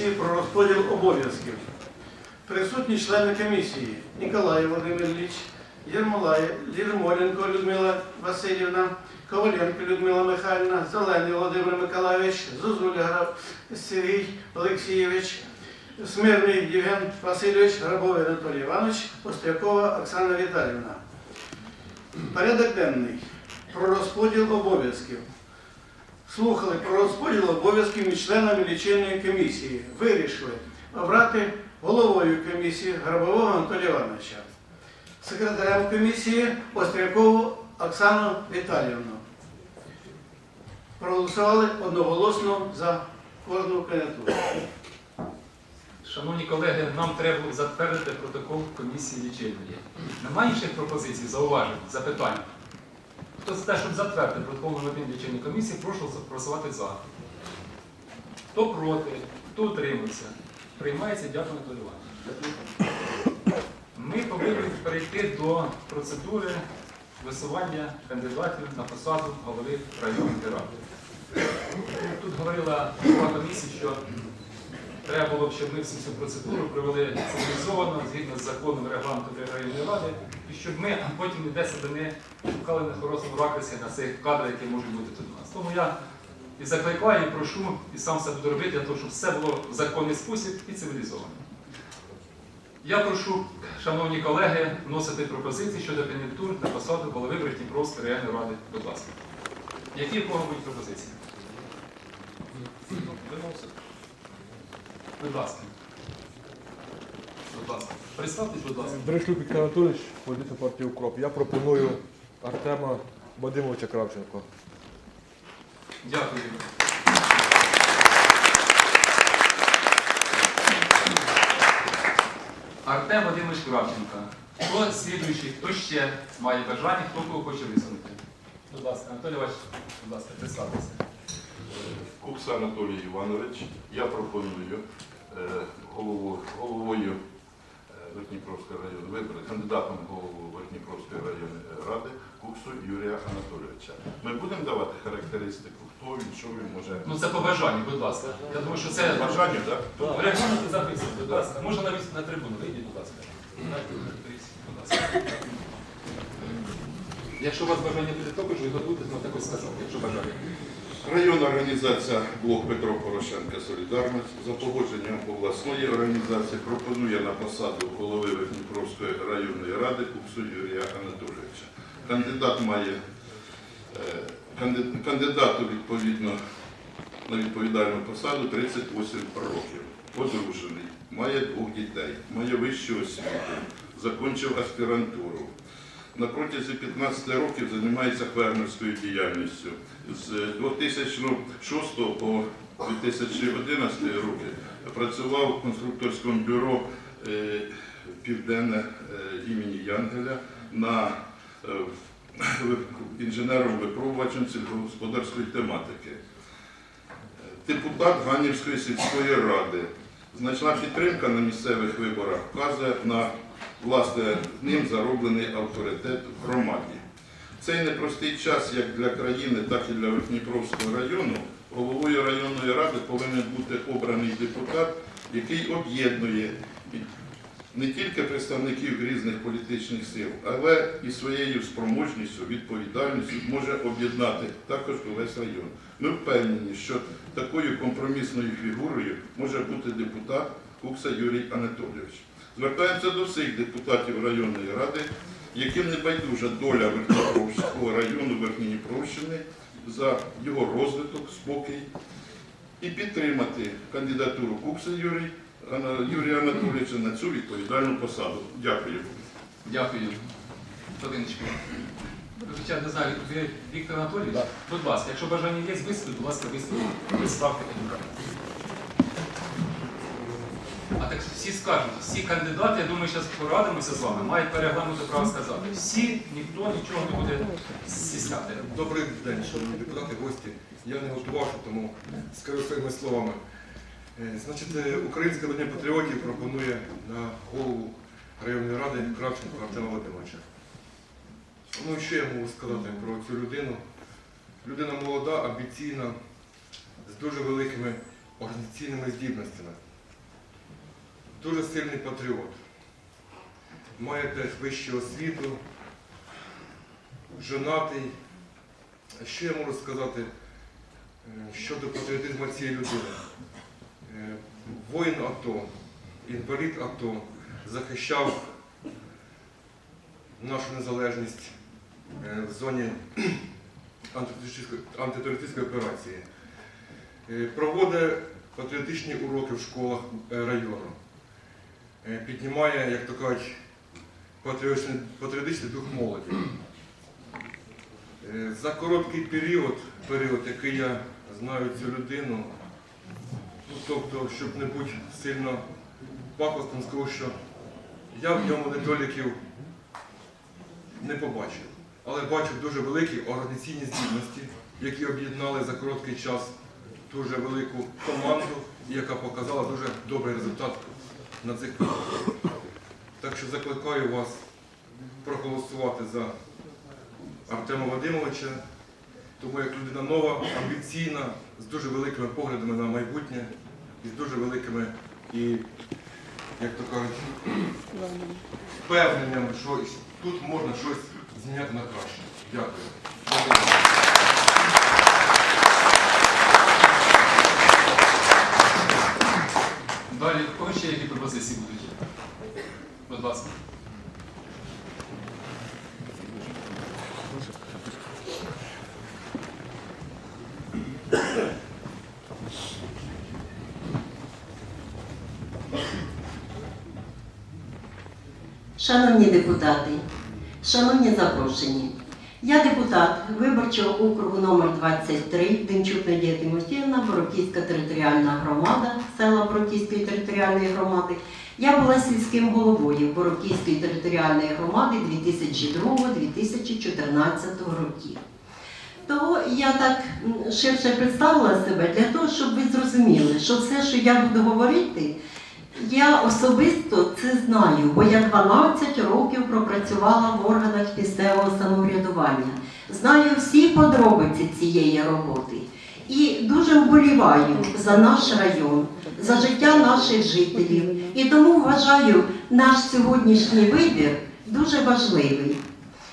комісії про розподіл обов'язків. Присутні члени комісії Ніколай Володимир Єрмолай, Єрмоленко Людмила Васильівна, Коваленко Людмила Михайлівна, Зелений Володимир Миколайович, Зозуля Сергій Олексійович, Смирний Євген Васильович, Грабовий Анатолій Іванович, Острякова Оксана Віталіївна. Порядок денний про розподіл обов'язків. Слухали про розподіл обов'язків між членами лічильної комісії. Вирішили обрати головою комісії Грабового Анатолія Івановича, секретарем комісії Острякову Оксану Віталіївну. Проголосували одноголосно за кожну кандидатуру. Шановні колеги, нам треба затвердити протокол комісії лічильної. Немає інших пропозицій, зауважень, запитань. Хто за те, щоб затвердити протокол номер один лічильної комісії, прошу проголосувати за. Хто проти, хто утримався. Приймається, дякую, Анатолій Іванович. Ми повинні перейти до процедури висування кандидатів на посаду голови районної ради. Тут говорила голова комісії, що Треба було б, щоб ми всю цю процедуру провели цивілізовано, згідно з законом регламенту районної ради, і щоб ми потім ніде себе не шукали на хорошому ракурсі на цих кадрах, які можуть бути тут у нас. Тому я і закликаю, і прошу, і сам це буду робити, для того, щоб все було в законний спосіб і цивілізовано. Я прошу, шановні колеги, вносити пропозиції щодо кандидатур на посаду голови Верхніпровської районної ради. Будь ласка. Які в кого будуть пропозиції? Виносите. Будь ласка. Будь ласка. Представтесь, будь ласка. Дрешлюк Віктор Анатолійович, політична партія Укроп. Я пропоную Артема Вадимовича Кравченко. Дякую. Артем Вадимович Кравченко. Хто слідуючий, хто ще має бажання, хто кого хоче висунути? Будь ласка, Анатолій Іванович, будь ласка, представтеся. Кукса Анатолій Іванович. Я пропоную головою е, Верхніпровської районної вибори, кандидатом голову Верхніпровської районної ради Куксу Юрія Анатолійовича. Ми будемо давати характеристику, хто він, що він може. Ну це по бажанню, будь ласка. Я думаю, що це Бажання, так? в регламенті записано, будь ласка. Можна навіть на трибуну вийдіть, будь ласка. Дайте, будь ласка. Якщо у вас бажання буде також, ви готуйтесь, ну також сказати, якщо бажання. Районна організація Блок Петро Порошенка Солідарність за погодженням обласної організації пропонує на посаду голови Верхніпровської районної ради Куксу Юрія Анатолійовича. Кандидат має е, кандидату відповідно на відповідальну посаду 38 років. Одружений, має двох дітей, має вищу освіту, закінчив аспірантуру. На протязі 15 років займається фермерською діяльністю. З 2006 по 2011 роки працював в конструкторському бюро е, Південне е, імені Янгеля на е, інженером-випробувачем сільськогосподарської тематики. Депутат Ганівської сільської ради. Значна підтримка на місцевих виборах вказує на власне ним зароблений авторитет в громаді. Цей непростий час як для країни, так і для Верхніпровського району. Головою районної ради повинен бути обраний депутат, який об'єднує не тільки представників різних політичних сил, але і своєю спроможністю, відповідальністю може об'єднати також увесь район. Ми впевнені, що такою компромісною фігурою може бути депутат Кукса Юрій Анатолійович. Звертаємося до всіх депутатів районної ради, яким не байдужа доля Верхньопровського району Верхньопровщини за його розвиток, спокій і підтримати кандидатуру Кукса Юрій, Юрія Анатолійовича на цю відповідальну посаду. Дякую. Дякую. Хвилиночку. Хоча не знаю, Віктор Анатолійович, будь ласка, якщо бажання є, виступіть, будь ласка, виступіть. Представте кандидата. А так всі скажуть, всі кандидати, я думаю, зараз порадимося з вами, мають переглянути право сказати. Всі, ніхто нічого не буде стісняти. Добрий день, шановні депутати, гості. Я не готувався, тому скажу своїми словами. Е, Значить, е, Українське об'єднання патріотів пропонує на голову районної ради Кравченко Артема Вадимовича. Ну і що я можу сказати про цю людину? Людина молода, амбіційна, з дуже великими організаційними здібностями. Дуже сильний патріот. Маєте вищу освіту, женатий. Що я можу сказати е, щодо патріотизму цієї людини? Е, Воїн АТО, інвалід АТО, захищав нашу незалежність е, в зоні антитерористичної- операції. Проводить патріотичні уроки в школах району. Е, Піднімає, як то кажуть, патріотичний, дух молоді. Е, За короткий період, період, який я знаю цю людину, ну, тобто, щоб не бути сильно пафосним, скажу, що я в ньому недоліків не побачив. Але бачив дуже великі організаційні здібності, які об'єднали за короткий час дуже велику команду, яка показала дуже добрий результат на цих виборах. Так що закликаю вас проголосувати за Артема Вадимовича, тому як людина нова, амбіційна, з дуже великими поглядами на майбутнє і з дуже великими і, як то кажуть, впевненням, що тут можна щось зміняти на краще. Дякую. Далі, кого ще які пропозиції будуть? Будь ласка. Шановні депутати, шановні запрошені, я депутат виборчого округу номер 23 Демчук Надія Тимофіївна, Бороківська територіальна громада, села Бороківської територіальної громади. Я була сільським головою Бороківської територіальної громади 2002-2014 років. То я так ширше представила себе для того, щоб ви зрозуміли, що все, що я буду говорити, я особисто це знаю, бо я 12 років пропрацювала в органах місцевого самоврядування. Знаю всі подробиці цієї роботи. І дуже вболіваю за наш район, за життя наших жителів. І тому вважаю наш сьогоднішній вибір дуже важливий.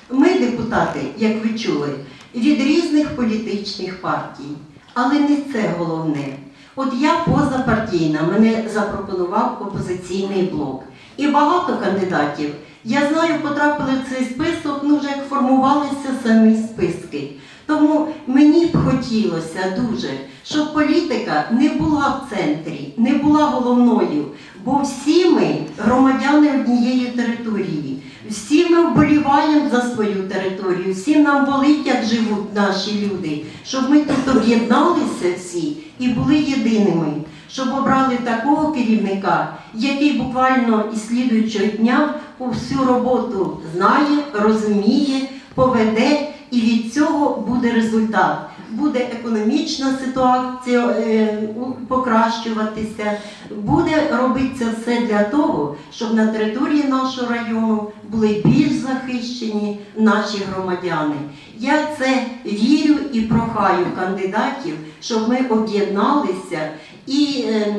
Ми, депутати, як ви чули, від різних політичних партій, але не це головне. От я позапартійна, мене запропонував опозиційний блок. І багато кандидатів, я знаю, потрапили в цей список, ну вже як формувалися самі списки. Тому мені б хотілося дуже, щоб політика не була в центрі, не була головною, бо всі ми громадяни однієї території. Всі ми вболіваємо за свою територію, всім нам болить, як живуть наші люди, щоб ми тут об'єдналися всі і були єдиними, щоб обрали такого керівника, який буквально із слідуючого дня всю роботу знає, розуміє, поведе, і від цього буде результат. Буде економічна ситуація е, покращуватися, буде робитися все для того, щоб на території нашого району були більш захищені наші громадяни. Я це вірю і прохаю кандидатів, щоб ми об'єдналися і е,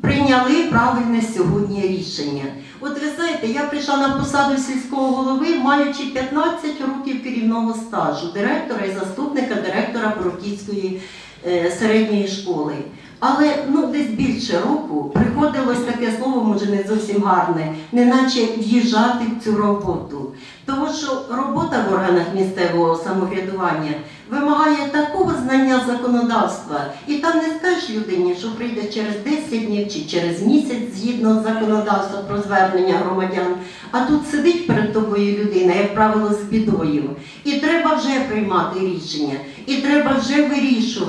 прийняли правильне сьогодні рішення. От ви знаєте, я прийшла на посаду сільського голови, маючи 15 років керівного стажу директора і заступника директора Бороківської е, середньої школи. Але ну десь більше року приходилось таке слово, може не зовсім гарне, неначе в'їжджати в цю роботу. Тому що робота в органах місцевого самоврядування вимагає такого знання законодавства, і там не скажеш людині, що прийде через 10 днів чи через місяць згідно законодавства про звернення громадян. А тут сидить перед тобою людина, як правило, з бідою. І треба вже приймати рішення, і треба вже вирішувати.